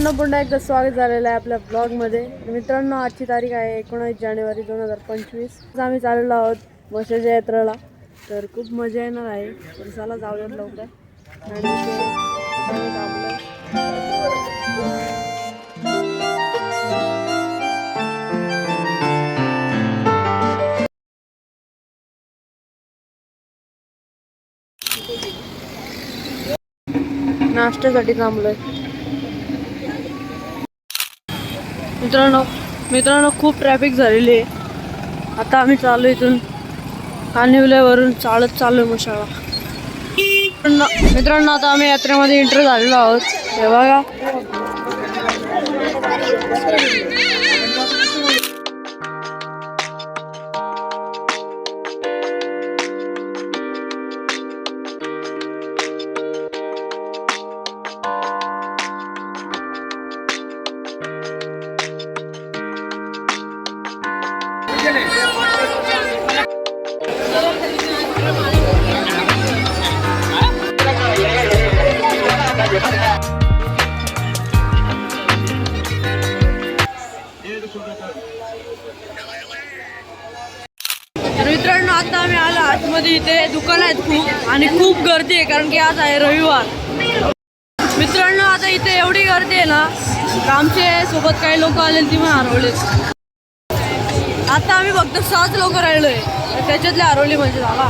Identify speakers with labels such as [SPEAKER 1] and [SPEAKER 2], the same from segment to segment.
[SPEAKER 1] मित्रांनो पुन्हा एकदा स्वागत झालेलं आहे आपल्या ब्लॉगमध्ये मित्रांनो आजची तारीख आहे एकोणीस जानेवारी दोन हजार पंचवीस. आम्ही चाललेलो आहोत मशाच्या यात्रेला. तर खूप मजा येणार आहे. तर चला जाऊयात लवकर. आणि नाश्त्यासाठी थांबलोय. मित्रांनो मित्रांनो खूप ट्रॅफिक झालेली आहे. आता आम्ही चालू इथून. कानिवल्यावरून चालत चालू आहे मशाळा मित्रांनो मित्रांनो आता आम्ही यात्रेमध्ये एंटर झालेलो आहोत. हे बघा. मित्रांनो आता आम्ही आलो आतमध्ये इथे. दुकान आहेत खूप आणि खूप गर्दी आहे कारण की आज आहे रविवार. मित्रांनो आता इथे एवढी गर्दी आहे ना आमचे सोबत काही लोक आले ती पण हरवलेत. आता आम्ही फक्त सात लोक राहिलोय. त्याच्यातले आरोली म्हणजे झाला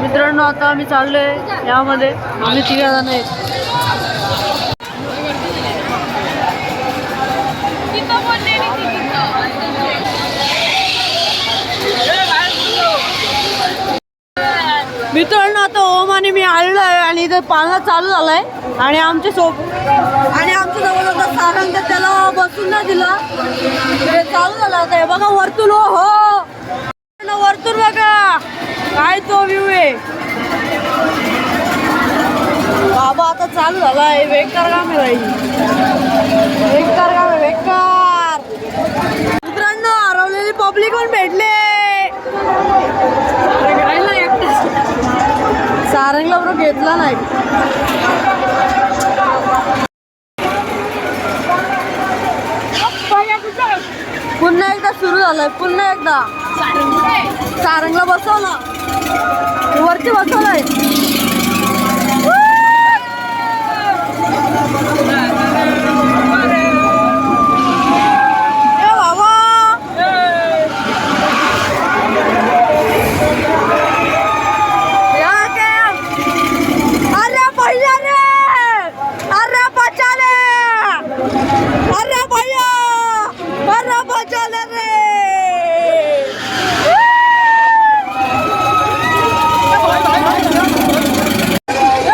[SPEAKER 1] मित्रांनो आता आम्ही चाललोय यामध्ये. आम्ही तिघा जण आहेत. मित्रांनो आता ओम आणि मी आलेलो आहे आणि इथं पालना चालू झालाय. आणि आमच्या सोप आणि आमच्या जवळ होता सारंग तर त्याला बसून नाही दिला. ते चालू झालं. आता हे बघा वरतून ओ हो. मित्रांनो, वरतून बघा. काय तो व्ह्यू आहे. बाबा आता चालू झालाय. बेकार काम आहे बाई. बेकार मित्रांनो हरवलेली पब्लिक पण भेटले सारंगला नाही. पुन्हा एकदा सुरू झालंय पुन्हा एकदा. सारंगला बसवलं. वरती बसवलंय ए बाबा या क्या? अरे भैया रे अरे बचा ले अरे भैया अरे बचा ले रे ए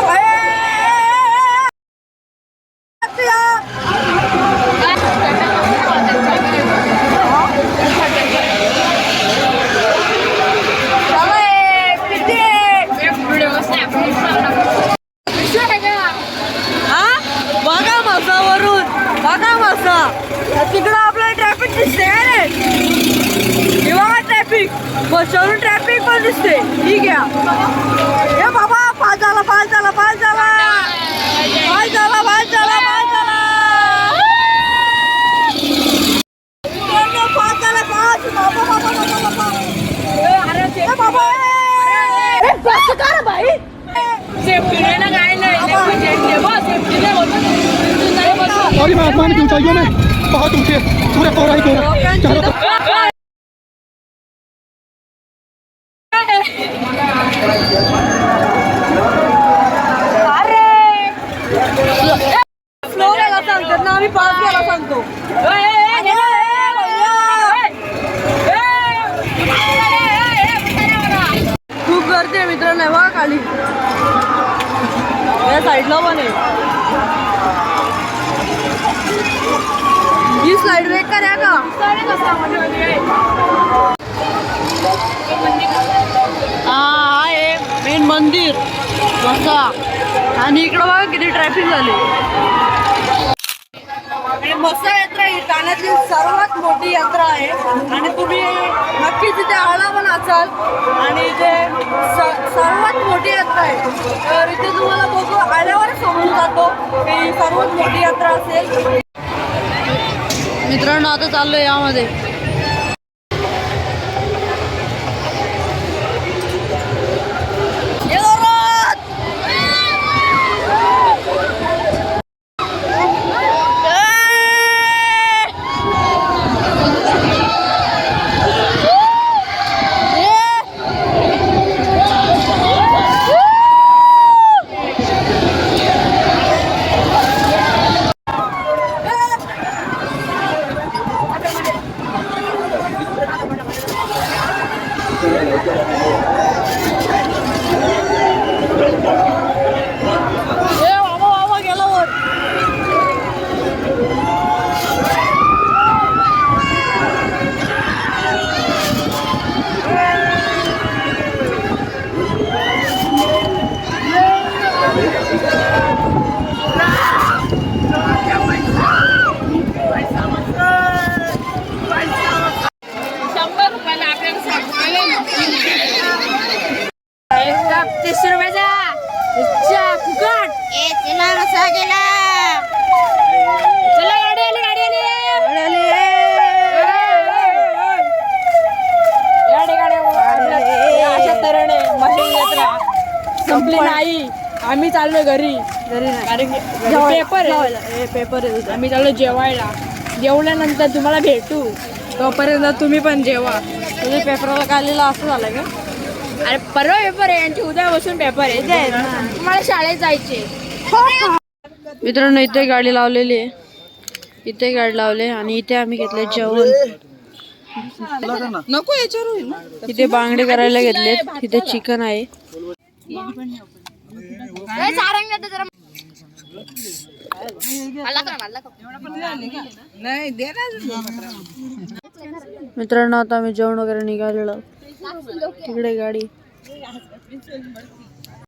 [SPEAKER 1] भैया! चला, किती हा बघा मसावरून बघा मस्त. तिकडं आपल्याला ट्रॅफिक दिसते का रे बघा ट्रॅफिक बसवरून ट्रॅफिक पण दिसते ठीक आहे. हे बाबा पाच झाला पाच झाला पाच झाला पाच झाला पाच झाला पाच झाला मित्रांनो, पाच झाला पाच बाबा बाबा बाबा बाबा ए, बाबा ए, बस कर भाई
[SPEAKER 2] सॉरी मैं आसमान की ऊंचाइयों में। बहुत ऊंचे पूरे कोहरा ही कोहरा। चारों तरफ।
[SPEAKER 1] सांगतात ना आम्ही पाच घ्यायला सांगतो खूप गर्दी आहे मित्रांनो हे बघा खाली. या साईडला पण आहे. ही स्लाइड वेक करा का हा आहे. मेन मंदिर. मस्त आणि इकडं बघा किती ट्रॅफिक झाली. मसा यात्रा ही ठाण्यातील सर्वात मोठी यात्रा आहे. आणि तुम्ही नक्कीच इथे आला पण असाल. आणि इथे स- सर्वात मोठी यात्रा आहे तर इथे तुम्हाला बघू आल्यावर समजून जातो की सर्वात मोठी यात्रा असेल. मित्रांनो आता चाललो यामध्ये ये जोरात! ए बाबा बाबा गेला वर
[SPEAKER 3] शंभर रुपयाला आपल्याला साठ रुपयाला एक कप तीस रुपयाचा अच्छा फुकट ए तिला रसा गेला चला गाडी आली गाडी आली गाडी गाडी अशा तऱ्हेने मशीन यात्रा संपली नाही चाललो घरी.
[SPEAKER 1] घरी नाही.
[SPEAKER 3] कारण की
[SPEAKER 1] जेवायला-
[SPEAKER 3] पेपर
[SPEAKER 1] जेवायला.
[SPEAKER 3] आहे
[SPEAKER 1] पेपर आहे तुझा.
[SPEAKER 3] आम्ही चाललो जेवायला. जेवल्यानंतर तुम्हाला भेटू. तोपर्यंत तुम्ही पण जेवा.
[SPEAKER 1] तुझ्या पेपरला काढलेला असं झालं का?
[SPEAKER 3] अरे परवा पेपर आहे. यांची उद्या बसून पेपर आहे. तुम्हाला शाळेत जायचे.
[SPEAKER 1] मित्रांनो इथे गाडी लावलेली आहे. इथे गाडी लावली आणि इथे आम्ही घेतले जेवण.
[SPEAKER 3] नको याच्यावर
[SPEAKER 1] इथे बांगडे करायला घेतलेत. तिथे चिकन आहे.
[SPEAKER 3] ना
[SPEAKER 1] मित्रांनो आता आम्ही जेवण वगैरे निघालेलो. तिकडे गाडी.